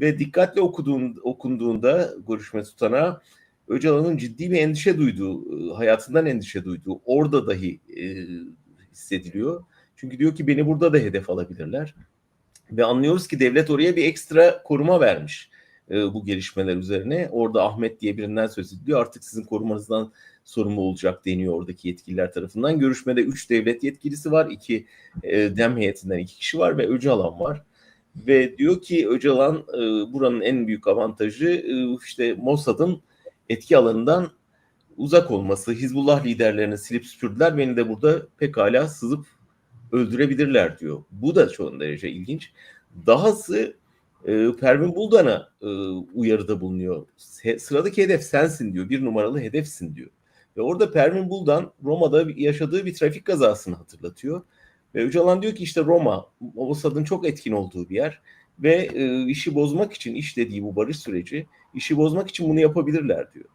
Ve dikkatle okuduğun, okunduğunda görüşme tutanağı Öcalan'ın ciddi bir endişe duyduğu, e, hayatından endişe duyduğu orada dahi e, hissediliyor. Çünkü diyor ki beni burada da hedef alabilirler. Ve anlıyoruz ki devlet oraya bir ekstra koruma vermiş e, bu gelişmeler üzerine. Orada Ahmet diye birinden söz ediliyor. Artık sizin korumanızdan sorumlu olacak deniyor oradaki yetkililer tarafından. Görüşmede 3 devlet yetkilisi var. 2 e, dem heyetinden 2 kişi var ve Öcalan var. Ve diyor ki Öcalan e, buranın en büyük avantajı e, işte Mossad'ın etki alanından uzak olması. Hizbullah liderlerini silip süpürdüler. Beni de burada pekala sızıp öldürebilirler diyor. Bu da çok derece ilginç. Dahası e, Pervin Buldan'a e, uyarıda bulunuyor. Sıradaki hedef sensin diyor. Bir numaralı hedefsin diyor. Ve orada Pervin Buldan Roma'da yaşadığı bir trafik kazasını hatırlatıyor. Öcalan diyor ki işte Roma, Mossad'ın çok etkin olduğu bir yer. Ve e, işi bozmak için, iş dediği bu barış süreci, işi bozmak için bunu yapabilirler diyor.